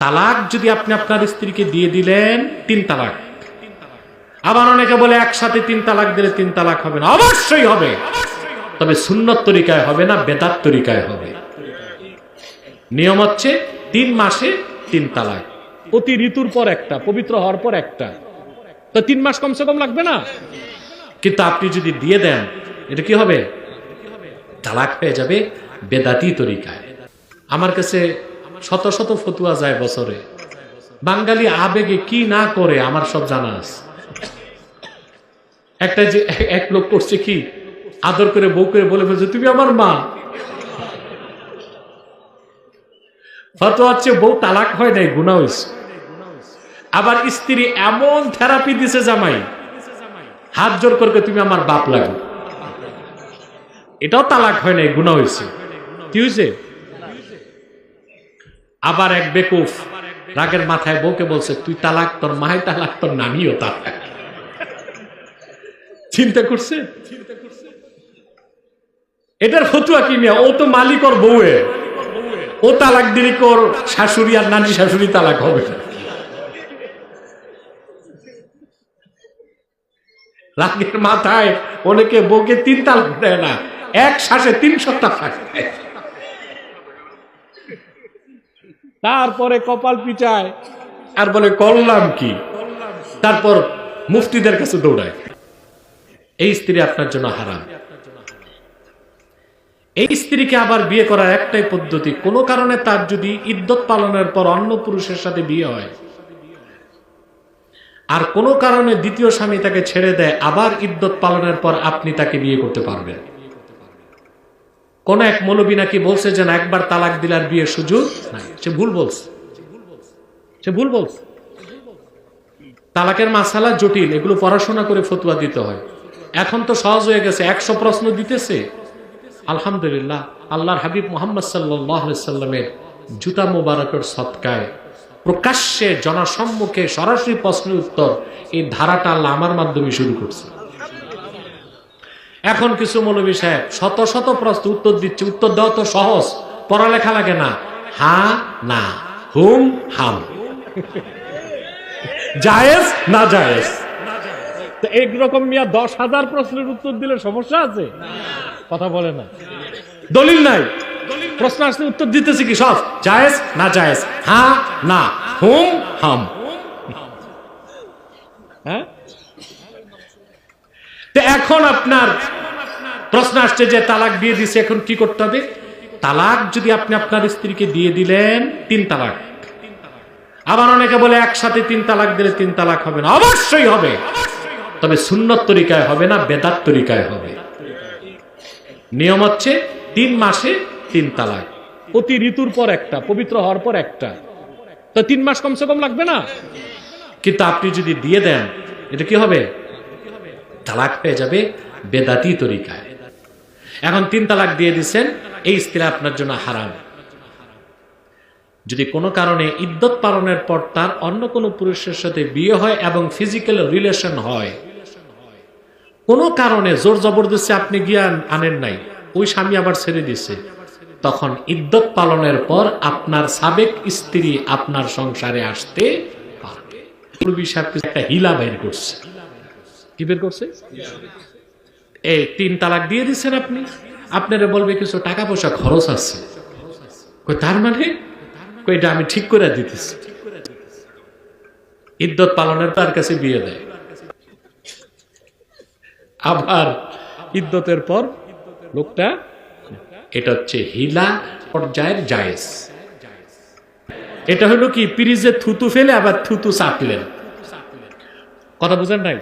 তালাক যদি আপনি আপনার স্ত্রীকে দিয়ে দিলেন, তিন তালাক। আবার অনেকে বলে, একসাথে তিন তালাক দিলে তিন তালাক হবে না। অবশ্যই হবে। তবে সুন্নত তরিকায় হবে না, বেদাত তরিকায় হবে। নিয়ম হচ্ছে তিন মাসে তিন তালাক। প্রতি ঋতুর পর একটা, পবিত্র হওয়ার পর একটা। তো তিন মাস কমসে কম লাগবে না? কিন্তু আপনি যদি দিয়ে দেন, এটা কি হবে? তালাক হয়ে যাবে বেদাতি তরিকায়। আমার কাছে শত শত ফতুয়া যায় বছরে। বাঙালি আবেগে কি না করে, আমার সব জানা আছে। একটা যে এক লোক করছে কি, আদর করে বউ করে বলে ফেলছে, তুমি আমার মা। ফতোয়া হচ্ছে বউ তালাক হয় নাই গুণা হয়েছে। আবার স্ত্রী এমন থেরাপি দিছে জামাই, হাত জোর করে তুমি আমার বাপ লাগো এটাও তালাক হয় নাই গুণা হয়েছে। কি হয়েছে? আবার এক বেকুফ রাগের মাথায় বউকে বলছে, তুই তালাক তোর মাই তালাক তোর নানিও তালাক চিন্তা করছে? এটার ফতুয়া কি মিয়া? ও তো মালিক ওর বউয়ে। ও তালাক দিলি কর, শাশুড়ি আর নানি শাশুড়ি তালাক হবে রাগের মাথায় অনেকে বউকে তিন তালাক দেয় না, এক শ্বাসে তিন সপ্তাহ থাকে তারপরে কপাল পিটায়। আর বলে, করলাম কি? তারপর মুফতিদের কাছে দৌড়ায়। এই স্ত্রী আপনার জন্য হারাম। এই স্ত্রীকে আবার বিয়ে করার একটাই পদ্ধতি, কোনো কারণে তার যদি ইদ্যত পালনের পর অন্য পুরুষের সাথে বিয়ে হয়, আর কোনো কারণে দ্বিতীয় স্বামী তাকে ছেড়ে দেয়, আবার ইদ্যত পালনের পর আপনি তাকে বিয়ে করতে পারবেন। কোন এক মৌলবী নাকি বলছে যে একবার তালাক দিলার বিয়ের সুযোগ নাই। সে ভুল বলছে। সে ভুল বলছে। তালাকের মাসালা জটিল, এগুলো পড়াশোনা করে ফতুয়া দিতে হয়। এখন তো সহজ হয়ে গেছে, একশো প্রশ্ন দিতেছে। আলহামদুলিল্লাহ, আল্লাহর হাবিব মোহাম্মদ সাল্লামের জুতা মুবারকের সৎকায় প্রকাশ্যে জনসম্মুখে সরাসরি প্রশ্নের উত্তর এই ধারাটা আল্লাহ আমার মাধ্যমে শুরু করছে। এখন কিছু মৌলবী সাহেব শত শত প্রশ্ন উত্তর দিচ্ছে উত্তর দেওয়া তো সহজ পড়ালেখা লাগে না। হা না হুম হাম। জায়েজ না জায়েজ? তো এইরকম মিয়া দশ হাজার প্রশ্নের উত্তর দিলে সমস্যা আছে? কথা বলে না। দলিল নাই। প্রশ্ন আসলে উত্তর দিতেছে কি সব? জায়েজ না জায়েজ? হা না হুম হাম। হ্যাঁ? তো এখন আপনার প্রশ্ন আসছে যে তালাক দিয়ে দিছে, এখন কি করতে হবে? তালাক যদি আপনি আপনার স্ত্রীকে দিয়ে দিলেন, তিন তালাক। আবার অনেকে বলে, একসাথে তিন তালাক দিলে তিন তালাক হবে না। অবশ্যই হবে। তবে সুন্নত তরিকায় হবে না, বেদাত তরিকায় হবে। নিয়ম হচ্ছে তিন মাসে তিন তালাক। প্রতি ঋতুর পর একটা, পবিত্র হওয়ার পর একটা। তো তিন মাস কমসে কম লাগবে না? কিন্তু আপনি যদি দিয়ে দেন, এটা কি হবে? তালাক পেয়ে যাবে বেদাতি তরিকায়। এখন তিন তালাক দিয়ে দিচ্ছেন এই স্ত্রী আপনার জন্য হারাম। যদি কোনো কারণে ইদ্যত পালনের পর তার অন্য কোনো পুরুষের সাথে বিয়ে হয় এবং ফিজিক্যাল রিলেশন হয়, কোনো কারণে জোর জবরদস্তি আপনি গিয়ে আনেন নাই, ওই স্বামী আবার ছেড়ে দিছে, তখন ইদ্যত পালনের পর আপনার সাবেক স্ত্রী আপনার সংসারে আসতে পারবে। একটা হিলা বের করছে। কি বের করছে? এই তিন তালাক দিয়ে দিচ্ছেন আপনি। আপনারা বলবে কিছু টাকা পয়সা খরচ আছে। কই, তার মানে? এটা আমি ঠিক করে দিতেছি। ইদ্যত পালনের তার কাছে বিয়ে দেয়। আবার ইদ্যতের পর লোকটা, এটা হচ্ছে হিলা পর্যায়ের জায়েজ। এটা হলো কি, পিরিজে থুতু ফেলে আবার থুতু চাপলেন। কথা বুঝেন নাই?